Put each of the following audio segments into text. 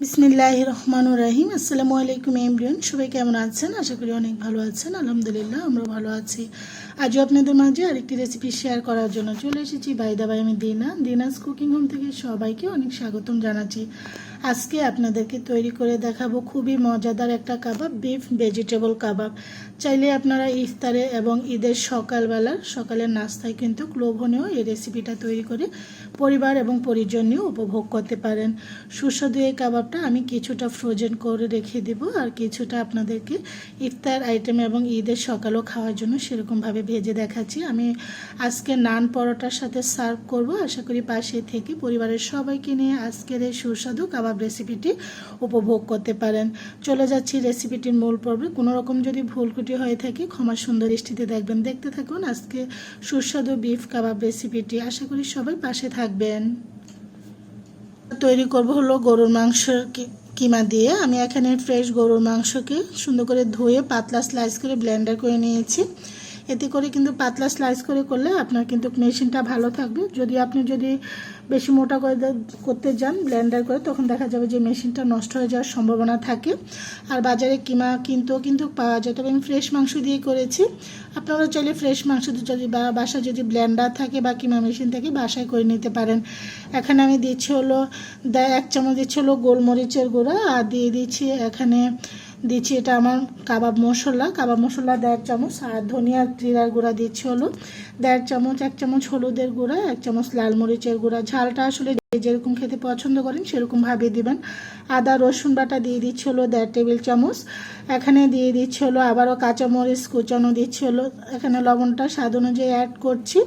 বিসমিল্লাহ রহমান রাহিম। আসসালামু আলাইকুম, এমরিয়ন। সবাই কেমন আছেন? আশা করি অনেক ভালো আছেন। আলহামদুলিল্লাহ আমরা ভালো আছি। আজও আপনাদের মাঝে আরেকটি রেসিপি শেয়ার করার জন্য চলে এসেছি। বাইদা বাই আমি দিনা। দিনাস কুকিং হোম থেকে সবাইকে অনেক স্বাগতম জানাচ্ছি। আজকে আপনাদেরকে তৈরি করে দেখাবো খুবই মজাদার একটা কাবাব বিফ ভেজিটেবল কাবাব। চাইলে আপনারা ইফতারে এবং ঈদের সকালবেলার, সকালের নাস্তায় কিন্তু লোভনীয় এই রেসিপিটা তৈরি করে পরিবার এবং পরিজন নিয়ে উপভোগ করতে পারেন। সুস্বাদু এই কাবাবটা আমি কিছুটা ফ্রোজেন করে রেখে দেব আর কিছুটা আপনাদেরকে ইফতার আইটেম এবং ঈদের সকালও খাওয়ার জন্য সেরকমভাবে ভেজে দেখাচ্ছি। আমি আজকে নান পরোটার সাথে সার্ভ করব। আশা করি পাশে থেকে পরিবারের সবাইকে নিয়ে আজকের এই সুস্বাদু কাবাব রেসিপিটি উপভোগ করতে পারেন। চলে যাচ্ছি রেসিপিটির মূল পর্বে। কোনো রকম যদি ভুল ত্রুটি হয়ে থাকে, ক্ষমা সুন্দর দৃষ্টিতে দেখবেন। দেখতে থাকুন আজকে সুস্বাদু বিফ কাবাব রেসিপিটি। আশা করি সবাই পাশে থাকবেন। তৈরি করব হলো গরুর মাংস কিমা দিয়ে। আমি এখানে ফ্রেশ গরুর মাংসকে সুন্দর করে ধুয়ে পাতলা স্লাইস করে ব্লেন্ডার করে নিয়েছি। এতে করে কিন্তু পাতলা স্লাইস করে করলে আপনার কিন্তু মেশিনটা ভালো থাকবে। যদি আপনি যদি বেশি মোটা করে করতে যান ব্লেন্ডার করে, তখন দেখা যাবে যে মেশিনটা নষ্ট হয়ে যাওয়ার সম্ভাবনা থাকে। আর বাজারে কিমা কিনতেও কিন্তু পাওয়া যায়। তবে আমি ফ্রেশ মাংস দিয়ে করেছি। আপনারা চাইলে ফ্রেশ মাংস যদি বা বাসায় যদি ব্লেন্ডার থাকে বা কিমা মেশিন থাকে, বাসায় করে নিতে পারেন। এখানে আমি দিচ্ছি হলো এক চামচ দিচ্ছি হলো গোলমরিচের গুঁড়া, আর দিয়ে দিচ্ছি এখানে দিচ্ছি এটা আমার কাবাব মশলা। কাবাব মশলা দেড় চামচ, আর ধনিয়া জিরার গুঁড়া দিচ্ছি হলো দেড় চামচ, এক চামচ হলুদের গুঁড়া, এক চামচ লাল মরিচের গুঁড়া। ঝালটা আসলে যেরকম খেতে পছন্দ করেন সেরকম সেরকমভাবে দিবেন। আদা, রসুন বাটা দিয়ে দিচ্ছি হলো দেড় টেবিল চামচ। এখানে দিয়ে দিচ্ছি হলো আবারও কাঁচামরিচ কুচানো দিচ্ছি হলো। এখানে লবণটা স্বাদ অনুযায়ী অ্যাড করছি।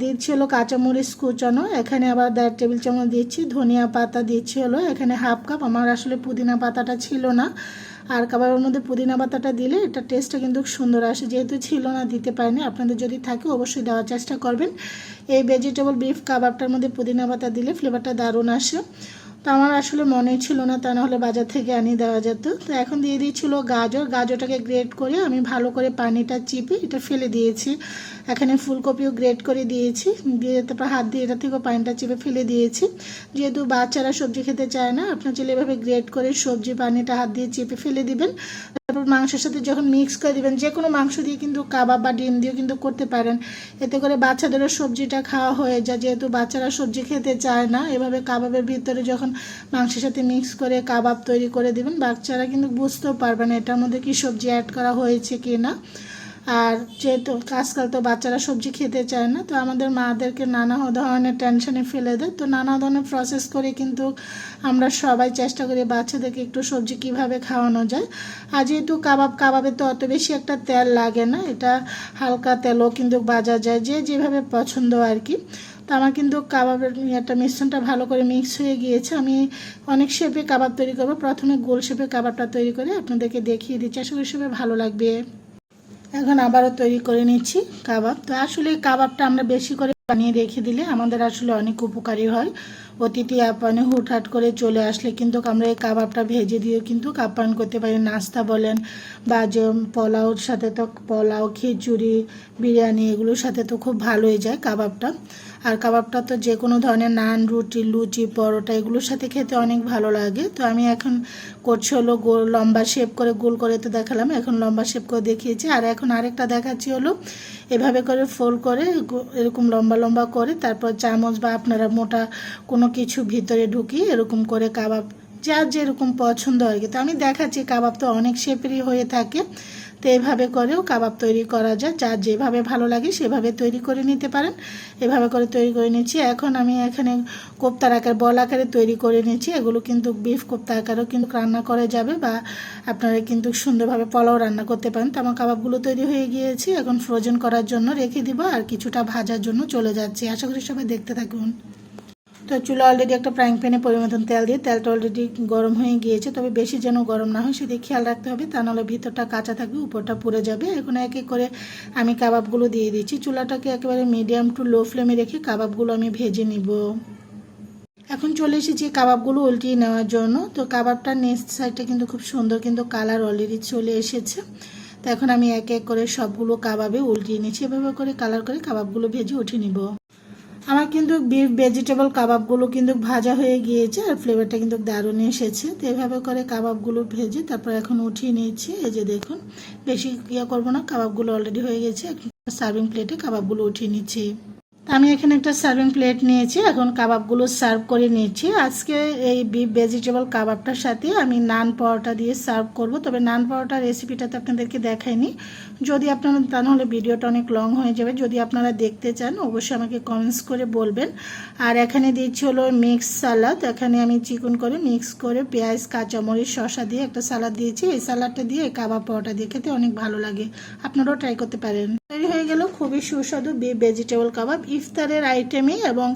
দিচ্ছি হলো কাঁচামরিচ কুচানো, এখানে আবার দেড় টেবিল চামচ দিচ্ছি ধনিয়া পাতা দিচ্ছি হলো, এখানে হাফ কাপ। আমার আসলে পুদিনা পাতাটা ছিল না, আর খাবারের মধ্যে পুদিনা পাতাটা দিলে এটা টেস্টটা কিন্তু সুন্দর আসে। যেহেতু ছিল না, দিতে পারেনি, আপনাদের যদি থাকে অবশ্যই দেওয়ার চেষ্টা করবেন। এই ভেজিটেবল বিফ কাবাবটার মধ্যে পুদিনা পাতা দিলে ফ্লেভারটা দারুণ আসে। তো আমার আসলে মনে ছিল না তা নাহলে বাজার থেকে আনিয়ে দেওয়া যেত। তো এখন দিয়ে দিয়েছিল গাজর। গাজরটাকে গ্রেট করে আমি ভালো করে পানিটা চিপে এটা ফেলে দিয়েছি। এখানে ফুলকপিও গ্রেট করে দিয়েছি। দিয়ে তারপর হাত দিয়ে এটা থেকেও পানিটা চিপে ফেলে দিয়েছি। যেহেতু বাচ্চারা সবজি খেতে চায় না, আপনার চলে এভাবে গ্রেট করে সবজি পানিটা হাত দিয়ে চেপে ফেলে দিবেন। তারপর মাংসের সাথে যখন মিক্স করে দিবেন, যে কোনো মাংস দিয়ে কিন্তু কাবাব বা ডিম দিয়েও কিন্তু করতে পারেন। এতে করে বাচ্চাদেরও সবজিটা খাওয়া হয়ে যায়। যেহেতু বাচ্চারা সবজি খেতে চায় না, এভাবে কাবাবের ভিতরে যখন মাংসের সাথে মিক্স করে কাবাব তৈরি করে দিবেন। বাচ্চারা কিন্তু বুঝতেও পারবে না এটার মধ্যে কি সবজি অ্যাড করা হয়েছে কি না আর যেহেতু আজকাল তো বাচ্চারা সবজি খেতে চায় না, তো আমাদের মাদেরকে নানা ধরনের টেনশনে ফেলে দেয়। তো নানা ধরনের প্রসেস করে কিন্তু আমরা সবাই চেষ্টা করি বাচ্চাদেরকে একটু সবজি কীভাবে খাওয়ানো যায়। আর যেহেতু কাবাব, কাবাবে তো অত বেশি একটা তেল লাগে না, এটা হালকা তেলও কিন্তু বাজা যায়, যে যেভাবে পছন্দ আর কি। তো আমার কিন্তু কাবাবের একটা মিশ্রণটা ভালো করে মিক্স হয়ে গিয়েছে। আমি অনেক শেপে কাবাব তৈরি করব। প্রথমে গোল শেপে কাবাবটা তৈরি করে আপনাদেরকে দেখিয়ে দিচ্ছি। আশা করি সবাই ভালো লাগবে। এখন আবারও তৈরি করে নিচ্ছি কাবাব। তো আসলে কাবাবটা আমরা বেশি করে বানিয়ে রেখে দিলে আমাদের আসলে অনেক উপকারী হয়। অতিথি আপ্যায়নে হুটহাট করে চলে আসলে কিন্তু আমরা এই কাবাবটা ভেজে দিয়ে কিন্তু আপ্যায়ন করতে পারি। নাস্তা বলেন বা যে পোলাওর সাথে তো পোলাও, খিচুড়ি, বিরিয়ানি এগুলোর সাথে তো খুব ভালোই যায় কাবাবটা। আর কাবাবটা তো যে কোনো ধরনের নান, রুটি, লুচি, পরোটা এগুলোর সাথে খেতে অনেক ভালো লাগে। তো আমি এখন করছি হলো গোল লম্বা শেপ করে গোল করে তো দেখালাম, এখন লম্বা শেপ করে দেখিয়েছি। আর এখন আরেকটা দেখাচ্ছি হলো, এভাবে করে ফোল্ড করে এরকম লম্বা লম্বা করে, তারপর চামচ বা আপনারা মোটা কোনো কিছু ভিতরে ঢুকিয়ে এরকম করে কাবাব, যার যেরকম পছন্দ আর কি। তো আমি দেখাচ্ছি কাবাব তো অনেক শেপেরই হয়ে থাকে। তো এভাবে করেও কাবাব তৈরি করা যায়। যার যেভাবে ভালো লাগে সেভাবে তৈরি করে নিতে পারেন। এভাবে করে তৈরি করে নিচ্ছি। এখন আমি এখানে কোপ্তার আকার, বল আকারে তৈরি করে নিচ্ছি। এগুলো কিন্তু বিফ কোপ্তা আকারেও কিন্তু রান্না করা যাবে বা আপনারা কিন্তু সুন্দরভাবে পোলাও রান্না করতে পারেন। তো আমার কাবাবগুলো তৈরি হয়ে গিয়েছে। এখন ফ্রোজেন করার জন্য রেখে দিব। আর কিছুটা ভাজার জন্য চলে যাচ্ছি। আশা করি সবাই দেখতে থাকুন। তো চুলা অলরেডি একটা ফ্রাইং প্যানে পরিমতন তেল দিয়ে তেলটা অলরেডি গরম হয়ে গিয়েছে, তবে বেশি যেন গরম না হয় সেদিকে খেয়াল রাখতে হবে, তা নাহলে ভিতরটা কাঁচা থাকবে, উপরটা পুড়ে যাবে। এখন এক এক করে আমি কাবাবগুলো দিয়ে দিচ্ছি। চুলাটাকে একেবারে মিডিয়াম টু লো ফ্লেমে রেখে কাবাবগুলো আমি ভেজে নিব। এখন চলে এসেছি কাবাবগুলো উল্টিয়ে নেওয়ার জন্য। তো কাবাবটার নেক্সট সাইডটা কিন্তু খুব সুন্দর কিন্তু কালার অলরেডি চলে এসেছে। তো এখন আমি এক এক করে সবগুলো কাবাবে উল্টিয়ে নিচ্ছি। এভাবে করে কালার করে কাবাবগুলো ভেজে উঠে নিব। আমার কিন্তু বিফ ভেজিটেবল কাবাবগুলো কিন্তু ভাজা হয়ে গিয়েছে আর ফ্লেভারটা কিন্তু দারুণ এসেছে। তো এভাবে করে কাবাবগুলো ভেজে তারপর এখন উঠিয়ে নিয়েছি। এই যে দেখুন, বেশি ইয়ে করব না কাবাবগুলো অলরেডি হয়ে গেছে। সার্ভিং প্লেটে কাবাবগুলো উঠিয়ে নিচ্ছি। আমি এখানে একটা সার্ভিং প্লেট নিয়েছি, এখন কাবাবগুলো সার্ভ করে নিয়েছি আজকে এই বিফ ভেজিটেবল কাবাবটার সাথে আমি নান পরোটা দিয়ে সার্ভ করব, তবে নান পরোটা রেসিপিটা তো আপনাদেরকে দেখাইনি। যদি আপনারা, তা নাহলে ভিডিওটা অনেক লং হয়ে যাবে। যদি আপনারা দেখতে চান, অবশ্যই আমাকে কমেন্টস করে বলবেন। আর এখানে দিচ্ছি হলো মিক্স সালাদ এখানে আমি চিকন করে মিক্স করে পেঁয়াজ, কাঁচামরিচ, শসা দিয়ে একটা সালাদ দিয়েছি। এই সালাদটা দিয়ে এই কাবাব পরোটা দিয়ে খেতে অনেক ভালো লাগে। আপনারাও ট্রাই করতে পারেন। তৈরি হয়ে গেল খুবই সুস্বাদু বিফ ভেজিটেবল কাবাব। ইফতারের আইটেমে এবং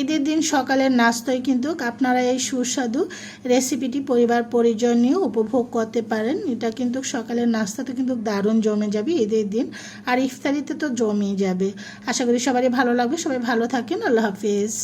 ঈদের দিন সকালের নাস্তায় কিন্তু আপনারা এই সুস্বাদু রেসিপিটি পরিবার পরিজন নিয়ে উপভোগ করতে পারেন। এটা কিন্তু সকালের নাস্তাতে কিন্তু দারুণ জমে যাবে ঈদের দিন। আর ইফতারিতে তো জমেই যাবে। আশা করি সবারই ভালো লাগবে। সবাই ভালো থাকেন। আল্লাহ হাফিজ।